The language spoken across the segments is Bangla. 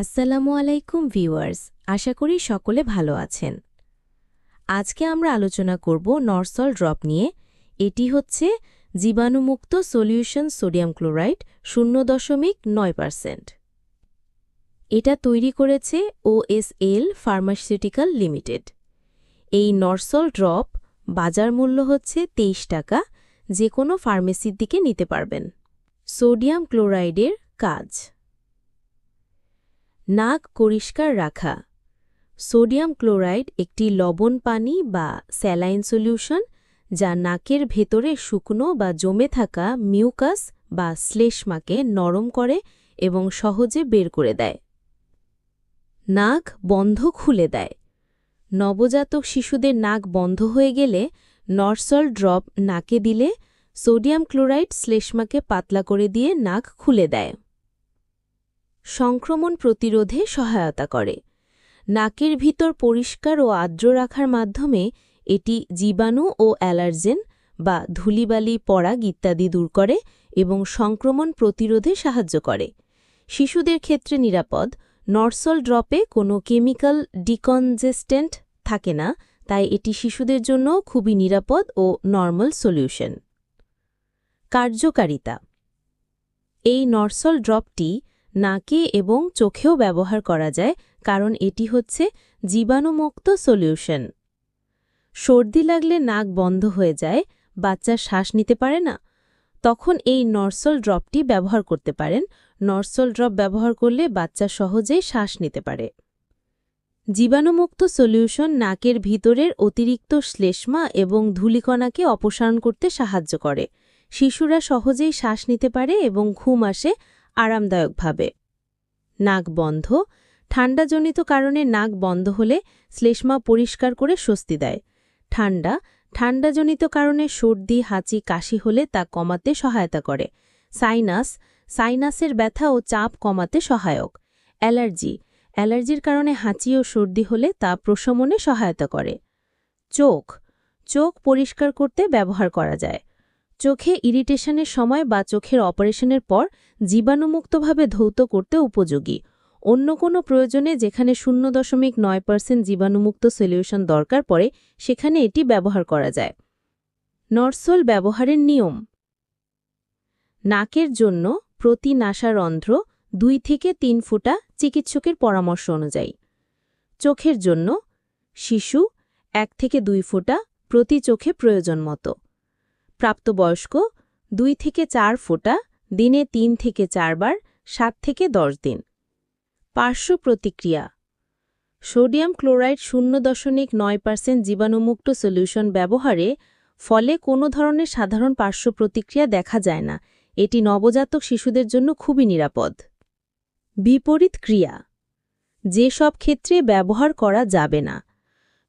আসসালামু আলাইকুম, ভিউয়ার্স। আশা করি সকলে ভালো আছেন। আজকে আমরা আলোচনা করব নরসল ড্রপ নিয়ে। এটি হচ্ছে জীবাণুমুক্ত সলিউশন সোডিয়াম ক্লোরাইড শূন্য দশমিক নয় পার্সেন্ট। এটা তৈরি করেছে ওএসএল ফার্মাসিউটিক্যাল লিমিটেড। এই নরসল ড্রপ বাজার মূল্য হচ্ছে তেইশ টাকা যে কোনো ফার্মেসির দিকে নিতে পারবেন। সোডিয়াম ক্লোরাইডের কাজ। নাক পরিষ্কার রাখা। সোডিয়াম ক্লোরাইড একটি লবণ পানি বা স্যালাইন সলিউশন, যা নাকের ভেতরে শুকনো বা জমে থাকা মিউকাস বা শ্লেষ্মাকে নরম করে এবং সহজে বের করে দেয়। নাক বন্ধ খুলে দেয়। নবজাতক শিশুদের নাক বন্ধ হয়ে গেলে নরসল ড্রপ নাকে দিলে সোডিয়াম ক্লোরাইড শ্লেষ্মাকে পাতলা করে দিয়ে নাক খুলে দেয়। সংক্রমণ প্রতিরোধে সহায়তা করে। নাকের ভিতর পরিষ্কার ও আর্দ্র রাখার মাধ্যমে এটি জীবাণু ও অ্যালার্জেন বা ধুলিবালি, পরাগ ইত্যাদি দূর করে এবং সংক্রমণ প্রতিরোধে সাহায্য করে। শিশুদের ক্ষেত্রে নিরাপদ। নরসল ড্রপে কোনো কেমিক্যাল ডিকনজেস্টেন্ট থাকে না, তাই এটি শিশুদের জন্য খুবই নিরাপদ ও নর্মাল সলিউশন। কার্যকারিতা। এই নরসল ড্রপটি নাকে এবং চোখেও ব্যবহার করা যায়, কারণ এটি হচ্ছে জীবাণুমুক্ত সলিউশন। সর্দি লাগলে নাক বন্ধ হয়ে যায়, বাচ্চা শ্বাস নিতে পারে না। তখন এই নর্সল ড্রপটি ব্যবহার করতে পারেন। নরসল ড্রপ ব্যবহার করলে বাচ্চা সহজেই শ্বাস নিতে পারে। জীবাণুমুক্ত সলিউশন নাকের ভিতরের অতিরিক্ত শ্লেষ্মা এবং ধূলিকণাকে অপসারণ করতে সাহায্য করে। শিশুরা সহজেই শ্বাস নিতে পারে এবং ঘুম আসে আরামদায়কভাবে। নাক বন্ধ, ঠান্ডাজনিত কারণে নাক বন্ধ হলে শ্লেষ্মা পরিষ্কার করে স্বস্তি দেয়। ঠান্ডা, ঠান্ডাজনিত কারণে সর্দি, হাঁচি, কাশি হলে তা কমাতে সহায়তা করে। সাইনাস, সাইনাসের ব্যথা ও চাপ কমাতে সহায়ক। অ্যালার্জি, অ্যালার্জির কারণে হাঁচি ও সর্দি হলে তা প্রশমনে সহায়তা করে। চোখ চোখ পরিষ্কার করতে ব্যবহার করা যায়। চোখে ইরিটেশনের সময় বা চোখের অপারেশনের পর জীবাণুমুক্তভাবে ধৌত করতে উপযোগী। অন্য কোনো প্রয়োজনে যেখানে শূন্য দশমিক নয় পার্সেন্ট জীবাণুমুক্ত সলিউশন দরকার পড়ে, সেখানে এটি ব্যবহার করা যায়। নরসল ব্যবহারের নিয়ম। নাকের জন্য প্রতি নাসারন্ধ্র দুই থেকে তিন ফুটা চিকিৎসকের পরামর্শ অনুযায়ী। চোখের জন্য শিশু এক থেকে দুই ফুটা প্রতি চোখে প্রয়োজন মতো। প্রাপ্তবয়স্ক দুই থেকে চার ফোঁটা, দিনে তিন থেকে চারবার, সাত থেকে দশ দিন। পার্শ্ব প্রতিক্রিয়া। সোডিয়াম ক্লোরাইড শূন্য দশমিক নয় পার্সেন্ট জীবাণুমুক্ত সলিউশন ব্যবহারে ফলে কোনো ধরনের সাধারণ পার্শ্ব প্রতিক্রিয়া দেখা যায় না। এটি নবজাতক শিশুদের জন্য খুবই নিরাপদ। বিপরীত ক্রিয়া। যেসব ক্ষেত্রে ব্যবহার করা যাবে না।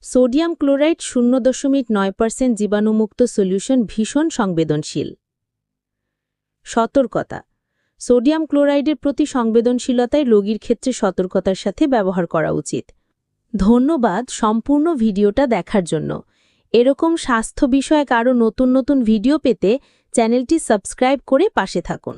সোডিয়াম ক্লোরাইড শূন্য দশমিক নয় পার্সেন্ট জীবাণুমুক্ত সলিউশন ভীষণ সংবেদনশীল। সতর্কতা। সোডিয়াম ক্লোরাইডের প্রতি সংবেদনশীলতায় রোগীর ক্ষেত্রে সতর্কতার সাথে ব্যবহার করা উচিত। ধন্যবাদ সম্পূর্ণ ভিডিওটা দেখার জন্য। এরকম স্বাস্থ্য বিষয়ক আরও নতুন নতুন ভিডিও পেতে চ্যানেলটি সাবস্ক্রাইব করে পাশে থাকুন।